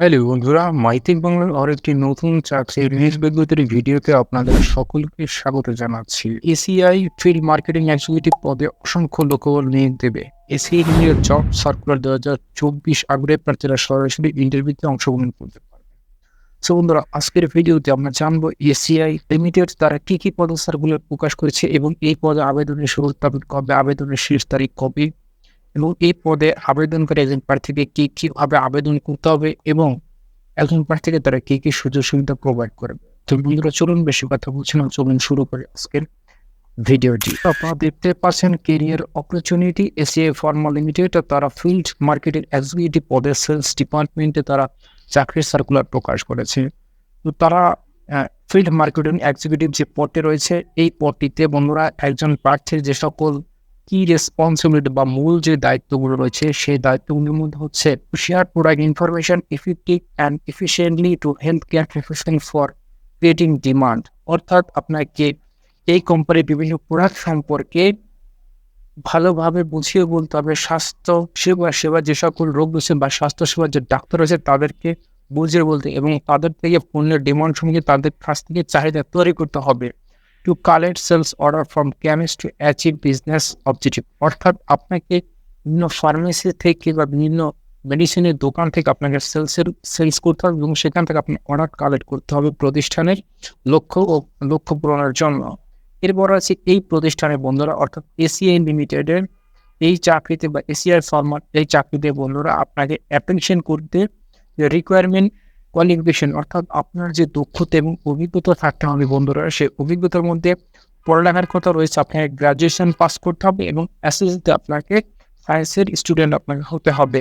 Hello বন্ধুরা, মাইতিক বাংলার আরেকটি নতুন চাকরির নিউজ বিজ্ঞপ্তির ভিডিওতে আপনাদের সকলকে স্বাগত জানাচ্ছি। এসিআই ফিল্ড মার্কেটিং এক্সিকিউটিভ পদে অসংখ্য লোকবল নিয়োগ দেবে। এসিআই নিয়ে জব সার্কুলার ২০২৪ আগ্রহী প্রার্থীরা সরাসরি ইন্টারভিউতে অংশগ্রহণ করতে পারবে। সো বন্ধুরা আজকের ভিডিওতে আমরা জানব এসিআই লিমিটেড তারা কি কি পদ সার্কুলার প্রকাশ করেছে এবং এই পদে আবেদনের শুরুর তারিখ কবে, আবেদনের শেষ তারিখ কবে এবং এই পদে আবেদন করে একজন প্রার্থীকে কি, কীভাবে আবেদন করতে হবে এবং একজন প্রার্থীকে তারা কি কি সুযোগ সুবিধা প্রোভাইড করবে তো বন্ধুরা, চলুন বেশি কথা বলছি না, চলুন শুরু করি আজকের ভিডিওটি। আপনারা দেখতে পাচ্ছেন career opportunity ACI pharma limited তারা ফিল্ড মার্কেটের এক্সিকিউটিভ পদে সেলস ডিপার্টমেন্টে তারা চাকরির সার্কুলার প্রকাশ করেছে। তো তারা ফিল্ড মার্কেটিং এক্সিকিউটিভ যে পদটি রয়েছে, এই পদটিতে বন্ধুরা একজন প্রার্থীর যে সকল কি রেসপন্সিবিলিটি বা মূল যে দায়িত্বগুলো রয়েছে, সেই দায়িত্বগুলোর মধ্যে হচ্ছে share product information effective and efficiently to health care profession for creating demand অর্থাৎ আপনাকে এই কোম্পানির বিভিন্ন প্রোডাক্ট সম্পর্কে ভালোভাবে বুঝিয়ে বলতে হবে। স্বাস্থ্য সেবা সেবা যে সকল রোগ রয়েছে বা স্বাস্থ্য সেবার যে ডাক্তার রয়েছে, তাদেরকে বুঝিয়ে বলতে এবং তাদের থেকে পণ্যের ডিমান্ড সম্পর্কে তাদের কাছ থেকে চাহিদা তৈরি করতে হবে। To collect sales order from chemist to achieve business objective অর্থাৎ আপনাকে বিভিন্ন ফার্মেসি থেকে বা বিভিন্ন মেডিসিনের দোকান থেকে আপনাকে সেলসের সেলস করতে হবে এবং সেখান থেকে আপনার অর্ডার কালেক্ট করতে হবে প্রতিষ্ঠানের লক্ষ্য ও লক্ষ্য পূরণের জন্য। এরপর আছে এই প্রতিষ্ঠানের বন্ধুরা, অর্থাৎ এসিআই লিমিটেডের এই চাকরিতে বা এসিআই ফার্মার এই চাকরিতে বন্ধুরা, আপনাকে অ্যাপ্লিকেশন করতে রিকোয়ারমেন্ট কোয়ালিফিকেশন অর্থাৎ আপনার যে দক্ষতা এবং অভিজ্ঞতা থাকতে হবে বন্ধুরা সেই অভিজ্ঞতার মধ্যে পড়ালেখার কথা রয়েছে, আপনাকে গ্রাজুয়েশন পাস করতে হবে এবং এসএসসিতে আপনাকে সায়েন্সের স্টুডেন্ট আপনাকে হতে হবে।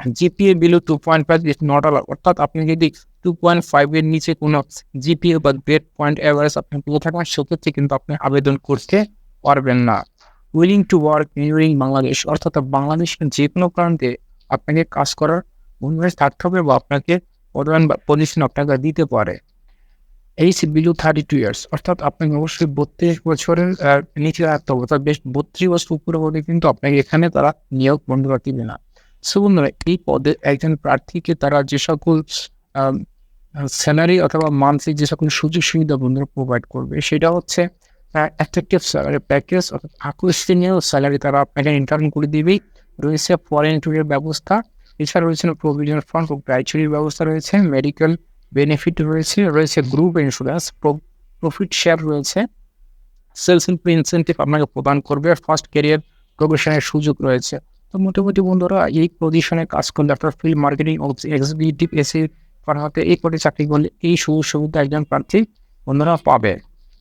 GPA below two point five is not allow অর্থাৎ আপনি যদি টু পয়েন্ট ফাইভের নিচে কোনো জিপিএ বা গ্রেড পয়েন্ট অ্যাভারেজ আপনি পেয়ে থাকেন, সেক্ষেত্রে কিন্তু আপনি আবেদন করতে পারবেন না। উইলিং টু ওয়ার্ক ইউরিং বাংলাদেশ অর্থাৎ বাংলাদেশের যে কোনো প্রান্তে আপনাকে কাজ করার অনুরোধ থাকতে হবে বা আপনাকে বা পজিশন আপনাকে দিতে পারে। H Bilu thirty two years অর্থাৎ আপনাকে অবশ্যই বত্রিশ বছরের নিচে রাখতে হবে, অর্থাৎ বেশ বত্রিশ বছর উপরে হলে কিন্তু আপনাকে এখানে তারা নিয়োগ বন্ধ দিবে না। সো বন্ধুরা, এই পদে একজন প্রার্থীকে তারা যে সকল স্যালারি অথবা মান্থলি যে সকল সুযোগ সুবিধা বন্ধুরা প্রোভাইড করবে, সেটা হচ্ছে অ্যাট্রাকটিভ স্যালারি প্যাকেজ অর্থাৎ আকর্ষণীয় স্যালারি তারা আপনাকে ইন্টার্ন করে দিবেই। রয়েছে ফরেন ট্যুরের ব্যবস্থা এছাড়া রয়েছে প্রভিডেন্ট ফান্ড ও গ্র্যাচুয়ারি ব্যবস্থা রয়েছে মেডিকেল বেনিফিট রয়েছে রয়েছে গ্রুপ ইন্স্যুরেন্স প্রফিট শেয়ার রয়েছে। সেলস ইনসেন্টিভ আপনাকে প্রদান করবে ফার্স্ট ক্যারিয়ার প্রফেশনের সুযোগ রয়েছে। তো মোটামুটি বন্ধুরা, এই পজিশনে কাজ করলে আপনার ফিল্ড মার্কেটিং এক্সিকিউটিভ এসে করাতে এই পদে চাকরি করলে এই সুযোগ সুবিধা একজন প্রার্থী বন্ধুরা পাবে।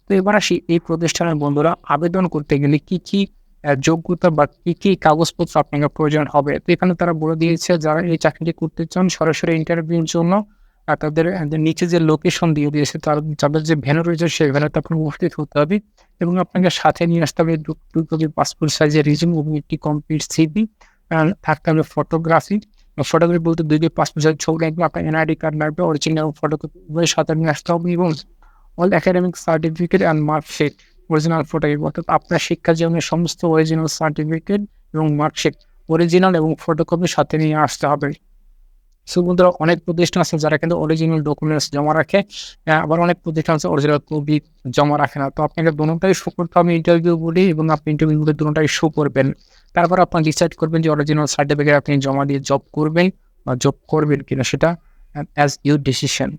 তো এবার আসি এই প্রতিষ্ঠানের বন্ধুরা, আবেদন করতে গেলে কি কি যোগ্যতা বা কী কী কাগজপত্র আপনাকে প্রয়োজন হবে। তো এখানে তারা বলে দিয়েছে, যারা এই চাকরিটি করতে চান, সরাসরি ইন্টারভিউর জন্য তাদের নিচে যে লোকেশন দিয়ে দিয়েছে, তার যাদের যে ভ্যানু রয়েছে, সেই ভ্যানুতে আপনার উপস্থিত হতে হবে এবং আপনাকে সাথে নিয়ে আসতে হবে কপি পাসপোর্ট সাইজের রিজিউম এবং একটি কমপ্লিট সিভি থাকতে হবে ফটোগ্রাফি ফটোগ্রাফি বলতে দুই কপি পাসপোর্ট সাইজ ছবি লাগবে, আপনার এনআইডি কার্ড লাগবে অরিজিনাল ফটোকপি সাথে নিয়ে আসতে হবে এবং all academic certificate and marksheet original photocopy অর্থাৎ আপনার শিক্ষা জীবনের সমস্ত অরিজিনাল সার্টিফিকেট এবং মার্কশিট অরিজিনাল এবং ফটোকপির সাথে নিয়ে আসতে হবে। সো বন্ধুরা অনেক প্রতিষ্ঠান আছে যারা কিন্তু অরিজিনাল ডকুমেন্টস জমা রাখে। আবার অনেক প্রতিষ্ঠান আছে অরিজিনাল কপি জমা রাখে না। তো আপনাকে দুটাই শো করতে হবে ইন্টারভিউ বলি এবং আপনি ইন্টারভিউ বলে দুটাই শো করবেন। তারপর আপনার ডিসাইড করবেন যে অরিজিনাল সার্টিফিকেট আপনি জমা দিয়ে জব করবেন বা জব করবেন কিনা সেটা অ্যাজ ইউর ডিসিশন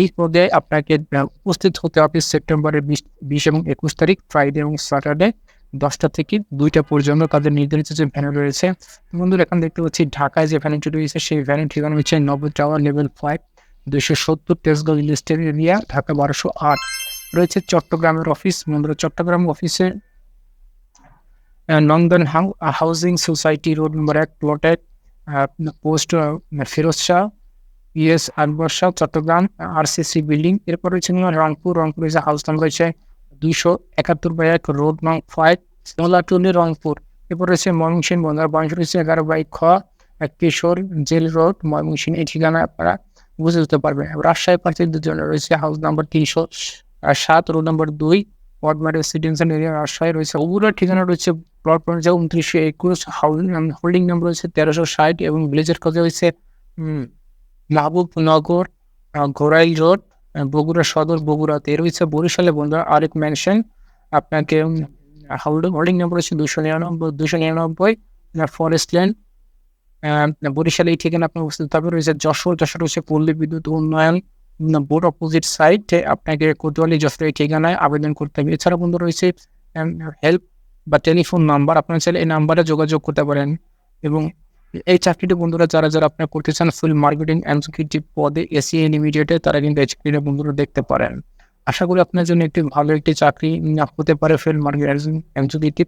এই পদে আপনাকে উপস্থিত হতে হবে সেপ্টেম্বরের বিশ এবং একুশ তারিখ, ফ্রাইডে এবং স্যাটারডে দশটা থেকে দুইটা পর্যন্ত তাদের নির্ধারিত যে ভ্যানু রয়েছে। বন্ধুরা, এখন দেখতে পাচ্ছি ঢাকায় যে ভ্যানুটি রয়েছে, সেই ভ্যানের ঠিকানা হচ্ছে নব্বই টাওয়ার লেভেল ফাইভ, দুইশো সত্তর তেজগাঁও ইন্ডাস্ট্রিয়াল এরিয়া, ঢাকা বারোশো আট। রয়েছে চট্টগ্রামের অফিস। বন্ধুরা, চট্টগ্রাম অফিসে Nandan housing society road number এক প্লটে post Firoz Shah. ES Akbar Shah, Chittagong RCC building. এরপর রয়েছে রংপুর। রংপুর রয়েছে হাউস নাম্বার রয়েছে দুইশো একাত্তর বাই এক রোড নং ফাইভ মোলাটুলি রংপুর। এরপর রয়েছে ময়মনসিংহ, বন্দর বয়স রয়েছে এগারো বাই খ কিশোর জেল রোড ময়মনসিংহ, এই ঠিকানা আপনারা বুঝে যেতে পারবেন। রাজশাহী প্রার্থীদের দুজন রয়েছে হাউস নাম্বার তিনশো সাত রোড নাম্বার দুই পদমার রেসিডেন্সিয়াল এরিয়া রাজশাহী রয়েছে। ওগুলোর ঠিকানা রয়েছে প্লট পয়েন্ট উনত্রিশশো একুশ হাউলিং হোল্ডিং নাম্বার রয়েছে তেরোশো ষাট এবং ভিলেজের কাজে হয়েছে মাহবুবনগর ঘোরাইল রোড বগুড়া সদর বগুড়াতে রয়েছে বরিশালে বন্ধুরা আরেক ম্যানশন আপনাকে হোল্ডিং হোল্ডিং নাম্বার হচ্ছে দুশো নিরানব্বই দুশো নিরানব্বই ফরেস্ট ল্যান্ড বরিশালে এই ঠিকানা আপনার উপস্থিত। হবে রয়েছে যশোর যশোর হচ্ছে পল্লী বিদ্যুৎ উন্নয়ন বোর্ড অপোজিট সাইডে আপনাকে কোতোয়ালি যশোর এই ঠিকানায় আবেদন করতে হবে। এছাড়া বন্ধু রয়েছে হেল্প বা টেলিফোন নাম্বার আপনার চাইলে এই নাম্বারে যোগাযোগ করতে পারেন এবং এই চাকরিটি বন্ধুরা যারা যারা আপনার করতে চান ফুল মার্কেটিং এক্সিকিউটিভ পদে এসি লিমিটেডে তারা কিন্তু এই চাকরিটা বন্ধুরা দেখতে পারেন। আশা করি আপনার জন্য একটি ভালো একটি চাকরি হতে পারে ফিল্ড মার্কেটিং এক্সিকিউটিভ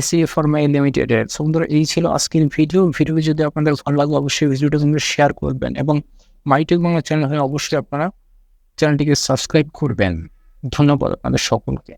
এসি ফর্মাই লিমিটেডের সো বন্ধুরা, এই ছিল আজকের ভিডিও ভিডিও যদি আপনাদের ভালো লাগে, অবশ্যই ভিডিওটা কিন্তু শেয়ার করবেন এবং মাইটেক বাংলা চ্যানেল হয়ে অবশ্যই আপনারা চ্যানেলটিকে সাবস্ক্রাইব করবেন। ধন্যবাদ আপনাদের সকলকে।